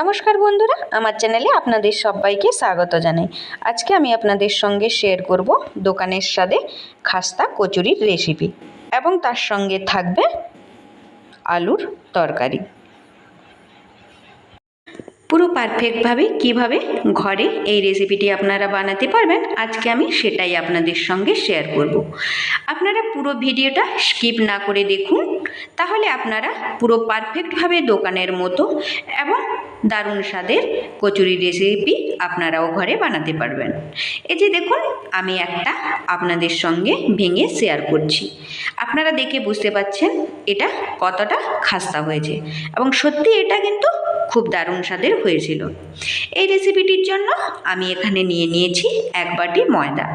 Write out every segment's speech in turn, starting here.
নমস্কার বন্ধুরা, আমার চ্যানেলে আপনাদের সবাইকে স্বাগত জানাই। আজকে আমি আপনাদের সঙ্গে শেয়ার করব দোকানের স্বাদে খাস্তা কচুরির রেসিপি এবং তার সঙ্গে থাকবে আলুর তরকারি। পুরো পারফেক্টভাবে কীভাবে ঘরে এই রেসিপিটি আপনারা বানাতে পারবেন, আজকে আমি সেটাই আপনাদের সঙ্গে শেয়ার করব। আপনারা পুরো ভিডিওটা স্কিপ না করে দেখুন তাহলে আপনারা পুরো পারফেক্টভাবে দোকানের মতো এবং দারুণ স্বাদের কচুরি রেসিপি আপনারাও ঘরে বানাতে পারবেন। এই যে দেখুন, আমি একটা আপনাদের সঙ্গে ভেঙে শেয়ার করছি। আপনারা দেখে বুঝতে পাচ্ছেন এটা কতটা খাস্তা হয়েছে এবং সত্যি এটা কিন্তু খুব দারুণ স্বাদের হয়েছিল। এই রেসিপিটির জন্য আমি এখানে নিয়ে নিয়েছি এক বাটি ময়দা।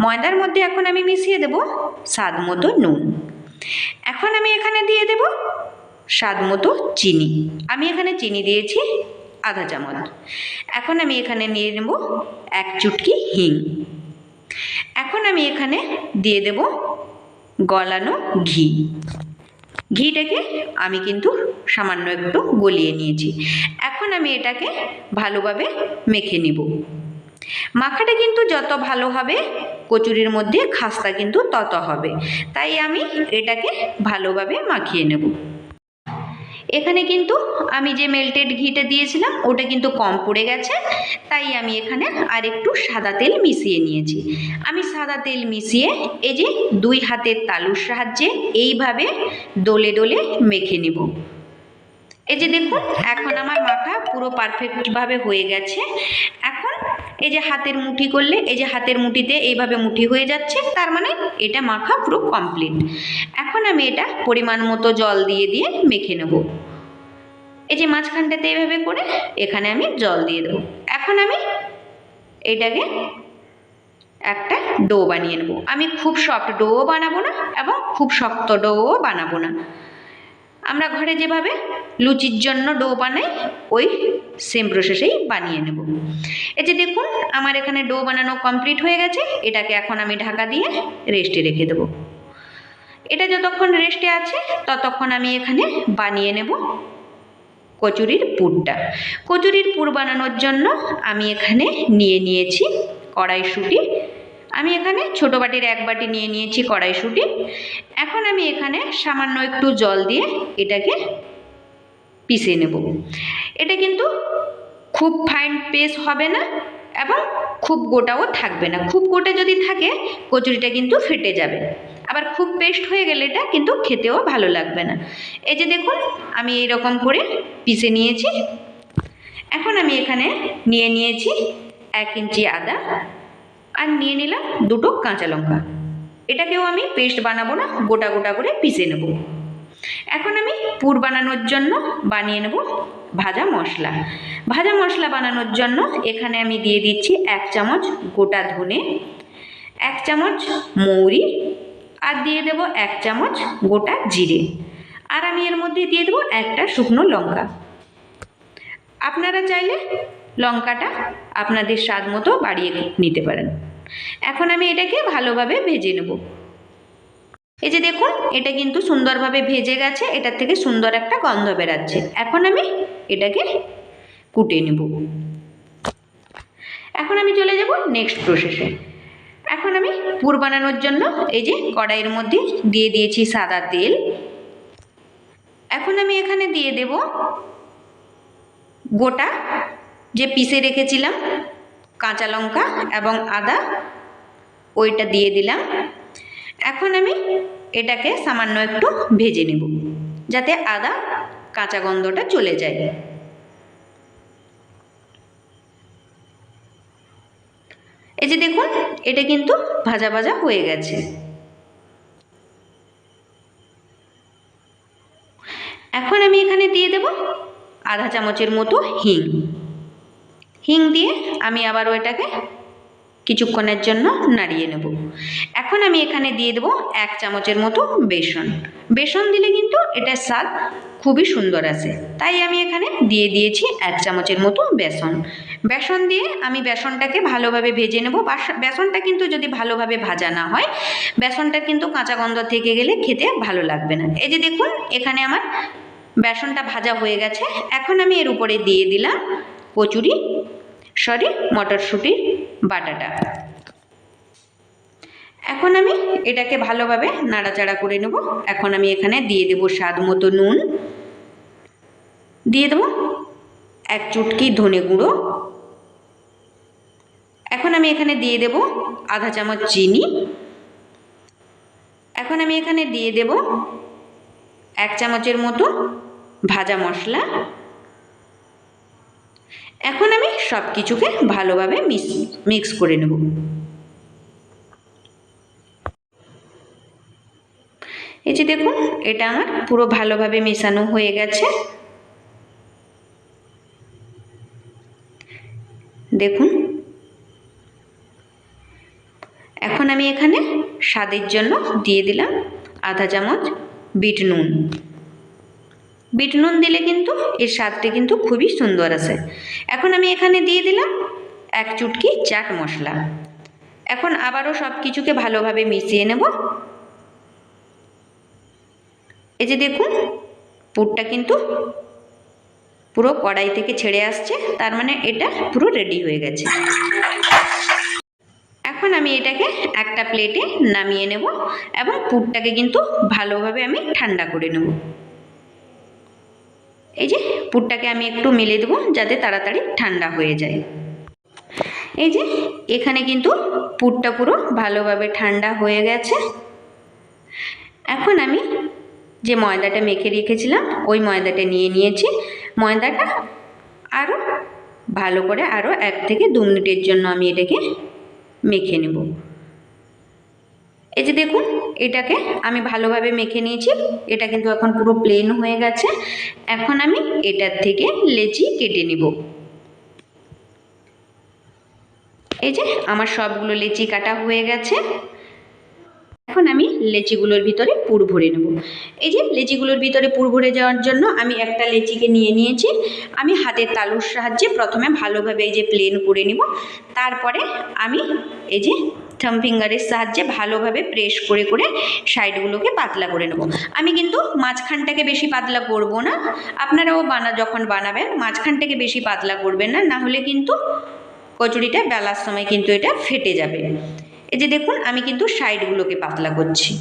ময়দার মধ্যে এখন আমি মিশিয়ে দেব স্বাদ মতো নুন। এখন আমি এখানে দিয়ে দেব স্বাদ মতো চিনি। আমি এখানে চিনি দিয়েছি আধা চামচ। এখন আমি এখানে নিয়ে নেব এক চুটকি হিং। এখন আমি এখানে দিয়ে দেব গলানো ঘি। ঘিটাকে আমি কিন্তু সামান্য একটু গলিয়ে নিয়েছি। এখন আমি এটাকে ভালোভাবে মেখে নিব। মাখাটা কিন্তু যত ভালো হবে, কচুরির মধ্যে খাস্তা কিন্তু তত হবে। তাই আমি এটাকে ভালোভাবে মাখিয়ে নেব। এখানে কিন্তু আমি যে মেল্টেড ঘিটা দিয়েছিলাম, ওটা কিন্তু কম পড়ে গেছে, তাই আমি এখানে আর একটু সাদা তেল মিশিয়ে নিয়েছি। আমি সাদা তেল মিশিয়ে এই যে দুই হাতের তালুর সাহায্যে এইভাবে দোলে দোলে মেখে নেব। এই যে দেখুন, এখন আমার মাখা পুরো পারফেক্টভাবে হয়ে গেছে। এখন এই যে হাতের মুঠি করলে, এই যে হাতের মুঠিতে এইভাবে মুঠি হয়ে যাচ্ছে, তার মানে এটা মাখা পুরো কমপ্লিট এখন আমি এটা পরিমাণ মতো জল দিয়ে দিয়ে মেখে নেব। এই যে মাঝখানটাতে এইভাবে করে এখানে আমি জল দিয়ে দেবো। এখন আমি এটাকে একটা ডো বানিয়ে নেব। আমি খুব সফট ডোও বানাবো না এবং খুব শক্ত ডোও বানাবো না। আমরা ঘরে যেভাবে লুচির জন্য ডো বানাই, ওই সেম প্রসেসেই বানিয়ে নেব। এই যে দেখুন, আমার এখানে ডো বানানো কমপ্লিট হয়ে গেছে। এটাকে এখন আমি ঢাকা দিয়ে রেস্টে রেখে দেবো। এটা যতক্ষণ রেস্টে আছে, ততক্ষণ আমি এখানে বানিয়ে নেব কচুরির পুরটা। কচুরির পুর বানানোর জন্য আমি এখানে নিয়ে নিয়েছি কড়াইশুঁটি আমি এখানে ছোটো বাটির এক বাটি নিয়ে নিয়েছি কড়াইশুঁটি। এখন আমি এখানে সামান্য একটু জল দিয়ে এটাকে পিষে নেব। এটা কিন্তু খুব ফাইন পেস্ট হবে না এবং খুব গোটাও থাকবে না। খুব গোটা যদি থাকে, কচুরিটা কিন্তু ফেটে যাবে। আবার খুব পেস্ট হয়ে গেলে এটা কিন্তু খেতেও ভালো লাগবে না। এই যে দেখুন, আমি এই রকম করে পিষে নিয়েছি। এখন আমি এখানে নিয়ে নিয়েছি এক ইঞ্চি আদা। আর নিয়ে নিলাম দুটো কাঁচা লঙ্কা। এটাকেও আমি পেস্ট বানাবো না, গোটা গোটা করে পিষে নেব। এখন আমি পুর বানানোর জন্য বানিয়ে নেব ভাজা মশলা। ভাজা মশলা বানানোর জন্য এখানে আমি দিয়ে দিচ্ছি এক চামচ গোটা ধনে, এক চামচ মৌরি আর দিয়ে দেব এক চামচ গোটা জিরে। আর আমি এর মধ্যে দিয়ে দেবো একটা শুকনো লঙ্কা। আপনারা চাইলে লঙ্কাটা আপনাদের স্বাদ মতো বাড়িয়ে নিতে পারেন। এখন আমি এটাকে ভালোভাবে ভেজে নেব। এই যে দেখুন, এটা কিন্তু সুন্দরভাবে ভেজে গেছে, এটার থেকে সুন্দর একটা গন্ধ বেরাচ্ছে। এখন আমি এটাকে কুটে নেব। এখন আমি চলে যাব নেক্সট প্রসেসে এখন আমি পুর বানানোর জন্য এই যে কড়াইয়ের মধ্যে দিয়ে দিয়েছি সাদা তেল। এখন আমি এখানে দিয়ে দেব গোটা যে পিষে রেখেছিলাম, কাঁচা লঙ্কা এবং আদা। ওইটা দিয়ে দিলাম। এখন আমি এটাকে সামান্য একটু ভেজে নেব, যাতে আদা কাঁচা গন্ধটা চলে যায়। এই যে দেখুন, এটা কিন্তু ভাজা ভাজা হয়ে গেছে। এখন আমি এখানে দিয়ে দেব আধা চামচের মতো হিং। হিং দিয়ে আমি আবার ওইটাকে কিছুক্ষণের জন্য নাড়িয়ে নেব। এখন আমি এখানে দিয়ে দেবো এক চামচের মতো বেসন। বেসন দিলে কিন্তু এটার স্বাদ খুবই সুন্দর আসে। তাই আমি এখানে দিয়ে দিয়েছি এক চামচের মতো বেসন। বেসন দিয়ে আমি বেসনটাকে ভালোভাবে ভেজে নেব। বেসনটা কিন্তু যদি ভালোভাবে ভাজা না হয়, বেসনটা কিন্তু কাঁচা গন্ধ থেকে গেলে খেতে ভালো লাগবে না। এই যে দেখুন, এখানে আমার বেসনটা ভাজা হয়ে গেছে। এখন আমি এর উপরে দিয়ে দিলাম কচুরি, সরি মটরশুঁটির বাটাটা। এখন আমি এটাকে ভালোভাবে নাড়াচাড়া করে নেব। এখন আমি এখানে দিয়ে দেব স্বাদ মতো নুন। দিয়ে দেবো এক চুটকি ধনে গুঁড়ো। এখন আমি এখানে দিয়ে দেব আধা চামচ চিনি। এখন আমি এখানে দিয়ে দেব এক চামচের মতো ভাজা মশলা। এখন আমি সব কিছুকে ভালোভাবে মিক্স মিক্স করে নেব। এই যে দেখুন, এটা আমার পুরো ভালোভাবে মেশানো হয়ে গেছে। দেখুন। এখন আমি এখানে স্বাদের জন্য দিয়ে দিলাম আধা চামচ বিট নুন। বিট নুন দিলে কিন্তু এর স্বাদটা কিন্তু খুবই সুন্দর আসে এখন আমি এখানে দিয়ে দিলাম এক চুটকি চাট মশলা। এখন আবারও সব কিছুকে ভালোভাবে মিশিয়ে নেব। এই যে দেখুন, পুরটা কিন্তু পুরো কড়াই থেকে ছেড়ে আসছে, তার মানে এটা পুরো রেডি হয়ে গেছে। এখন আমি এটাকে একটা প্লেটে নামিয়ে নেব এবং পুরটাকে কিন্তু ভালোভাবে আমি ঠান্ডা করে নেব। এই যে পুরটাকে আমি একটু মিলে দেবো যাতে তাড়াতাড়ি ঠান্ডা হয়ে যায়। এই যে এখানে কিন্তু পুরটা পুরো ভালোভাবে ঠান্ডা হয়ে গেছে। এখন আমি যে ময়দাটা মেখে রেখেছিলাম, ওই ময়দাটা নিয়ে নিয়েছি। ময়দাটা আরও ভালো করে আরও এক থেকে দু মিনিটের জন্য আমি এটাকে মেখে নেব। এই যে দেখুন এটাকে আমি ভালোভাবে মেখে নিয়েছি। এটা কিন্তু এখন পুরো প্লেন হয়ে গেছে। এখন আমি এটার থেকে লেচি কেটে নেব। এই যে আমার সবগুলো লেচি কাটা হয়ে গেছে। এখন আমি লেচিগুলোর ভিতরে পুর ভরে নেব। এই যে লেচিগুলোর ভিতরে পুর ভরে যাওয়ার জন্য আমি একটা লেচিকে নিয়ে নিয়েছি। আমি হাতের তালুর সাহায্যে প্রথমে ভালোভাবে এই যে প্লেন করে নিব। তারপরে আমি এই যে থাম ফিঙ্গারের সাহায্যে ভালোভাবে প্রেস করে করে সাইডগুলোকে পাতলা করে নেব। আমি কিন্তু মাঝখানটাকে বেশি পাতলা করব না। আপনারাও বানা, যখন বানাবেন, মাঝখানটাকে বেশি পাতলা করবেন না না হলে কিন্তু কচুরিটা বেলার সময় কিন্তু এটা ফেটে যাবে। এই যে দেখুন, আমি কিন্তু সাইডগুলোকে পাতলা করছি।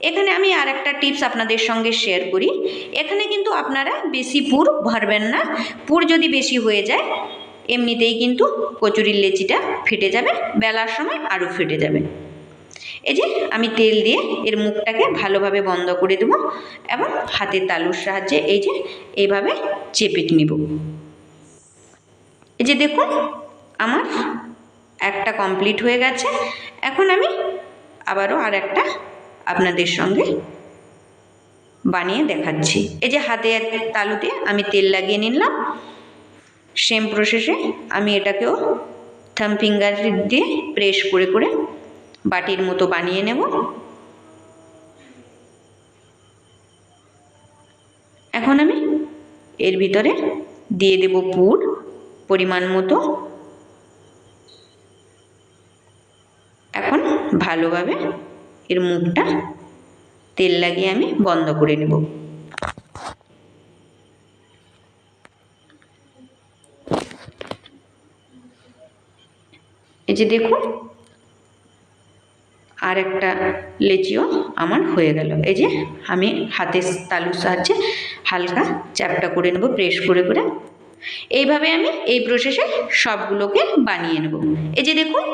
এখানে আমি আর একটা টিপস আপনাদের সঙ্গে শেয়ার করি। এখানে কিন্তু আপনারা বেশি পুর ভরবেন না। পুর যদি বেশি হয়ে যায় এমনিতেই কিন্তু কচুরির লেচিটা ফেটে যাবে, বেলার সময় আরও ফেটে যাবে। এই যে আমি তেল দিয়ে এর মুখটাকে ভালোভাবে বন্ধ করে দেবো এবং হাতের তালুর সাহায্যে এই যে এইভাবে চেপে নিব। এই যে দেখুন, আমার একটা কমপ্লিট হয়ে গেছে। এখন আমি আবারও আর একটা আপনাদের সঙ্গে বানিয়ে দেখাচ্ছি। এই যে হাতে তালুতে আমি তেল লাগিয়ে নিলাম। সেম প্রসেসে আমি এটাকেও থাম ফিঙ্গার দিয়ে প্রেস করে করে বাটির মতো বানিয়ে নেব। এখন আমি এর ভিতরে দিয়ে দেব পুর পরিমাণ মতো। এখন ভালোভাবে এর মুখটা তেল লাগিয়ে আমি বন্ধ করে নেব। যে দেখুন, আর একটা লেচিও আমার হয়ে গেল। এই যে আমি হাতের তালুর সাহায্যে হালকা চ্যাপটা করে নেব প্রেস করে করে। এইভাবে আমি এই প্রসেসে সবগুলোকে বানিয়ে নেব। এই যে দেখুন,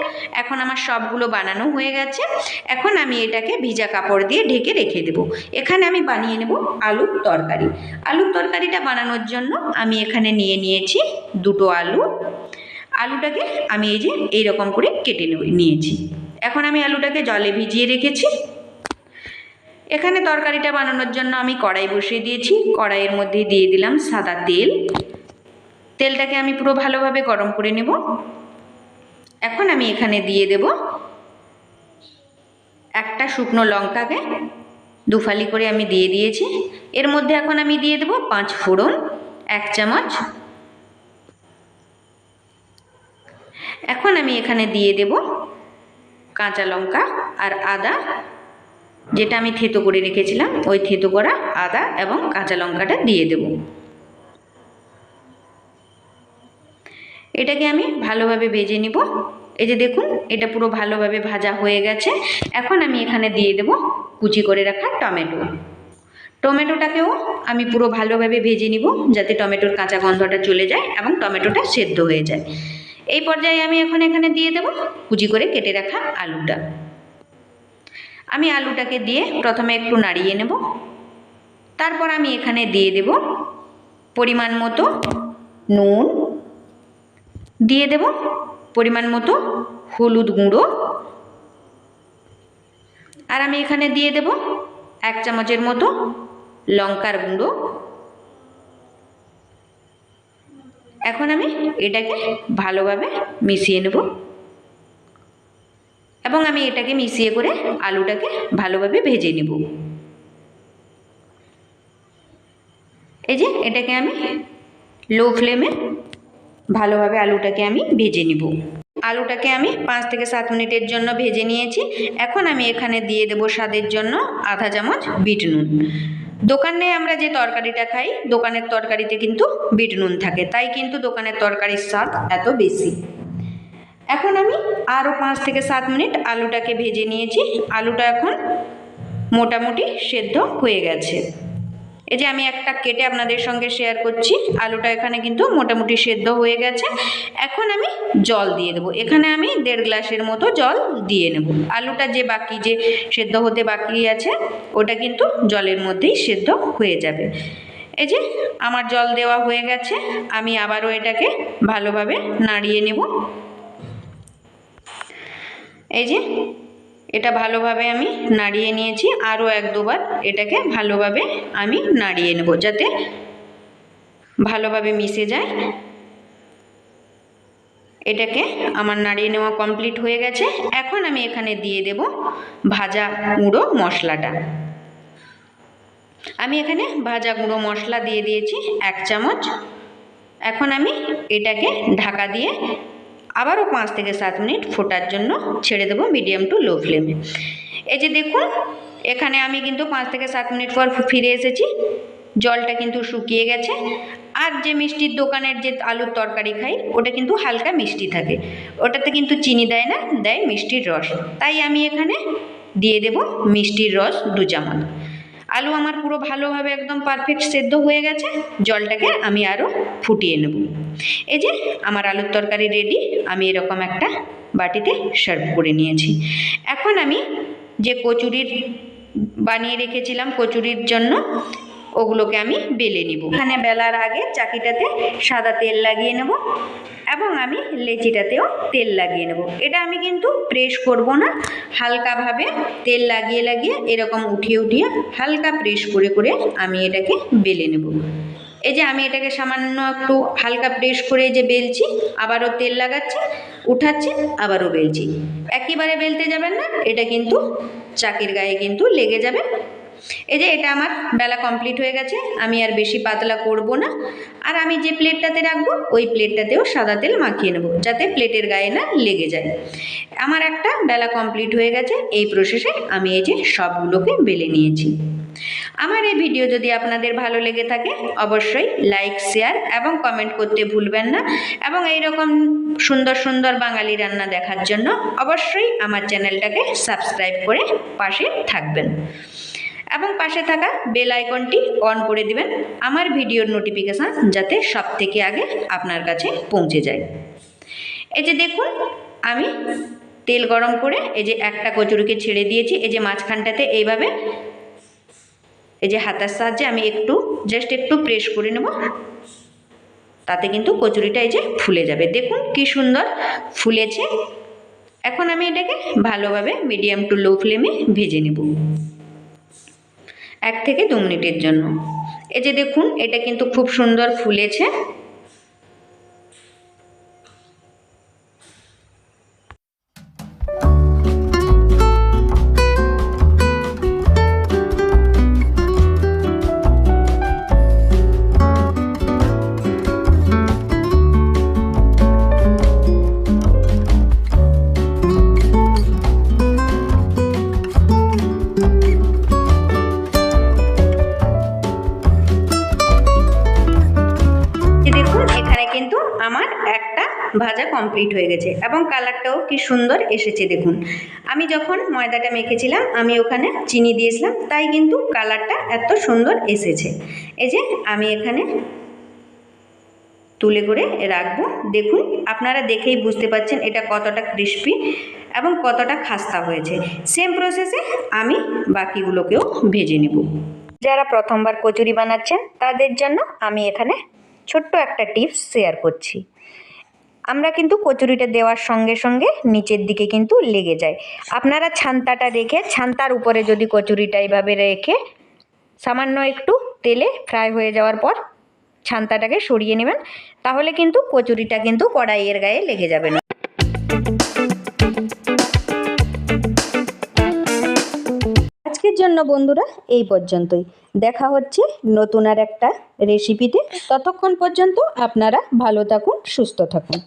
এখন আমার সবগুলো বানানো হয়ে গেছে। এখন আমি এটাকে ভিজা কাপড় দিয়ে ঢেকে রেখে দেব। এখানে আমি বানিয়ে নেব আলুর তরকারি। আলুর তরকারিটা বানানোর জন্য আমি এখানে নিয়ে নিয়েছি দুটো আলু আলুটাকে আমি এই যে এইরকম করে কেটে নিয়েছি। এখন আমি আলুটাকে জলে ভিজিয়ে রেখেছি। এখানে তরকারিটা বানানোর জন্য আমি কড়াই বসিয়ে দিয়েছি। কড়াইয়ের মধ্যে দিয়ে দিলাম সাদা তেল। তেলটাকে আমি পুরো ভালোভাবে গরম করে নেব। এখন আমি এখানে দিয়ে দেব একটা শুকনো লঙ্কাকে। দুফালি করে আমি দিয়ে দিয়েছি। এর মধ্যে এখন আমি দিয়ে দেব পাঁচ ফোড়ন, এক চামচ এখন আমি এখানে দিয়ে দেব কাঁচা লঙ্কা আর আদা, যেটা আমি থেতো করে রেখেছিলাম, ওই থেতো করা আদা এবং কাঁচা লঙ্কাটা দিয়ে দেব। এটাকে আমি ভালোভাবে ভেজে নিব। এই যে দেখুন, এটা পুরো ভালোভাবে ভাজা হয়ে গেছে। এখন আমি এখানে দিয়ে দেব কুচি করে রাখা টমেটো। টমেটোটাকেও আমি পুরো ভালোভাবে ভেজে নিব, যাতে টমেটোর কাঁচা গন্ধটা চলে যায় এবং টমেটোটা সেদ্ধ হয়ে যায়। এই পর্যায়ে আমি এখন এখানে দিয়ে দেব কুচি করে কেটে রাখা আলুটা। আমি আলুটাকে দিয়ে প্রথমে একটু নাড়িয়ে নেব। তারপর আমি এখানে দিয়ে দেব পরিমাণ মতো নুন। দিয়ে দেব পরিমাণ মতো হলুদ গুঁড়ো। আর আমি এখানে দিয়ে দেব এক চামচের মতো লঙ্কার গুঁড়ো। এখন আমি এটাকে ভালোভাবে মিশিয়ে নেব। এবং আমি এটাকে মিশিয়ে করে আলুটাকে ভালোভাবে ভেজে নেব। এই যে এটাকে আমি লো ফ্লেমে ভালোভাবে আলুটাকে আমি ভেজে নিব। আলুটাকে আমি পাঁচ থেকে সাত মিনিটের জন্য ভেজে নিয়েছি। এখন আমি এখানে দিয়ে দেব স্বাদের জন্য আধা চামচ বিট নুন। দোকানে আমরা যে তরকারিটা খাই, দোকানের তরকারিতে কিন্তু বিট নুন থাকে, তাই কিন্তু দোকানের তরকারির স্বাদ এত বেশি। এখন আমি আরও পাঁচ থেকে সাত মিনিট আলুটাকে ভেজে নিয়েছি। আলুটা এখন মোটামুটি সেদ্ধ হয়ে গেছে। এই যে আমি একটা কেটে আপনাদের সঙ্গে শেয়ার করছি। আলুটা এখানে কিন্তু মোটামুটি সেদ্ধ হয়ে গেছে। এখন আমি জল দিয়ে দেবো। এখানে আমি দেড় গ্লাসের মতো জল দিয়ে নেব। আলুটা যে বাকি, যে সেদ্ধ হতে বাকি আছে, ওটা কিন্তু জলের মধ্যেই সেদ্ধ হয়ে যাবে। এই যে আমার জল দেওয়া হয়ে গেছে। আমি আবারও এটাকে ভালোভাবে নাড়িয়ে নেব। এই যে এটা ভালোভাবে আমি নাড়িয়ে নিয়েছি, আরও এক দুবার এটাকে ভালোভাবে আমি নাড়িয়ে নেব যাতে ভালোভাবে মিশে যায়। এটাকে আমার নাড়িয়ে নেওয়া কমপ্লিট হয়ে গেছে। এখন আমি এখানে দিয়ে দেব ভাজা গুঁড়ো মশলাটা। আমি এখানে ভাজা গুঁড়ো মশলা দিয়ে দিয়েছি এক চামচ। এখন আমি এটাকে ঢাকা দিয়ে আবারও পাঁচ থেকে সাত মিনিট ফোটার জন্য ছেড়ে দেবো মিডিয়াম টু লো ফ্লেমে এই যে দেখুন, এখানে আমি কিন্তু পাঁচ থেকে সাত মিনিট পর ফিরে এসেছি। জলটা কিন্তু শুকিয়ে গেছে। আর যে মিষ্টির দোকানের যে আলুর তরকারি খাই, ওটা কিন্তু হালকা মিষ্টি থাকে। ওটাতে কিন্তু চিনি দেয় না, দেয় মিষ্টির রস। তাই আমি এখানে দিয়ে দেব মিষ্টির রস দু চামচ। আলু আমার পুরো ভালোভাবে একদম পারফেক্ট সেদ্ধ হয়ে গেছে। জলটাকে আমি আরও ফুটিয়ে নেব। এই যে আমার আলুর তরকারি রেডি আমি এরকম একটা বাটিতে সার্ভ করে নিয়েছি। এখন আমি যে কচুরির বানিয়ে রেখেছিলাম কচুরির জন্য ওগুলোকে আমি বেলে নিব। এখানে বেলার আগে চাকিটাতে সাদা তেল লাগিয়ে নেব এবং আমি লেচিটাতেও তেল লাগিয়ে নেব। এটা আমি কিন্তু প্রেস করব না, হালকাভাবে তেল লাগিয়ে লাগিয়ে এরকম উঠিয়ে উঠিয়ে হালকা প্রেস করে করে আমি এটাকে বেলে নেব। এই যে আমি এটাকে সামান্য একটু হালকা প্রেস করে যে বেলছি, আবারও তেল লাগাচ্ছি, উঠাচ্ছি, আবারও বেলছি। একেবারে বেলতে যাবেন না, এটা কিন্তু চাকির গায়ে কিন্তু লেগে যাবে। এই যে এটা আমার বেলা কমপ্লিট হয়ে গেছে, আমি আর বেশি পাতলা করব না। আর আমি যে প্লেটটাতে রাখব, ওই প্লেটটাতেও সাদা তেল মাখিয়ে নেব, যাতে প্লেটের গায়ে না লেগে যায়। আমার একটা বেলা কমপ্লিট হয়ে গেছে, এই প্রসেসে আমি এই যে সবগুলোকে বেলে নিয়েছি। আমার এই ভিডিও যদি আপনাদের ভালো লেগে থাকে, অবশ্যই লাইক শেয়ার এবং কমেন্ট করতে ভুলবেন না। এবং এই রকম সুন্দর সুন্দর বাঙালি রান্না দেখার জন্য অবশ্যই আমার চ্যানেলটাকে সাবস্ক্রাইব করে পাশে থাকবেন। এবং পাশে থাকা বেল আইকনটি অন করে দিবেন। আমার ভিডিওর নোটিফিকেশান যাতে সব থেকে আগে আপনার কাছে পৌঁছে যায়। এই যে দেখুন, আমি তেল গরম করে এই যে একটা কচুরিকে ছেড়ে দিয়েছি। এই যে মাঝখানটাতে এইভাবে এই যে হাতার সাহায্যে আমি একটু জাস্ট একটু প্রেস করে নেব। তাতে কিন্তু কচুরিটা এই যে ফুলে যাবে। দেখুন কি সুন্দর ফুলেছে। এখন আমি এটাকে ভালোভাবে মিডিয়াম টু লো ফ্লেমে ভেজে নেব। এক থেকে দু মিনিটের জন্য। এই যে দেখুন এটা কিন্তু খুব সুন্দর ফুলেছে। কমপ্লিট হয়ে গেছে। এবং কালারটাও কি সুন্দর এসেছে, দেখুন। আমি যখন ময়দাটা মেখেছিলাম, আমি ওখানে চিনি দিয়েছিলাম, তাই কিন্তু কালারটা এত সুন্দর এসেছে। এই যে আমি এখানে তুলে করে রাখব। দেখুন, আপনারা দেখেই বুঝতে পারছেন এটা কতটা ক্রিস্পি এবং কতটা খাস্তা হয়েছে। সেম প্রসেসে আমি বাকিগুলোকেও ভেজে নেব। যারা প্রথমবার কচুরি বানাচ্ছেন, তাদের জন্য আমি এখানে ছোট্ট একটা টিপস শেয়ার করছি। আমরা কিন্তু কচুরিটা দেওয়ার সঙ্গে সঙ্গে নিচের দিকে কিন্তু লেগে যায়। আপনারা ছান্তাটা রেখে, ছান্তার উপরে যদি কচুরিটা এইভাবে রেখে সামান্য একটু তেলে ফ্রাই হয়ে যাওয়ার পর ছান্তাটাকে সরিয়ে নেবেন, তাহলে কিন্তু কচুরিটা কিন্তু কড়াইয়ের গায়ে লেগে যাবে না। আজকের জন্য বন্ধুরা এই পর্যন্তই। দেখা হচ্ছে নতুন আর একটা রেসিপিতে ততক্ষণ পর্যন্ত আপনারা ভালো থাকুন, সুস্থ থাকুন।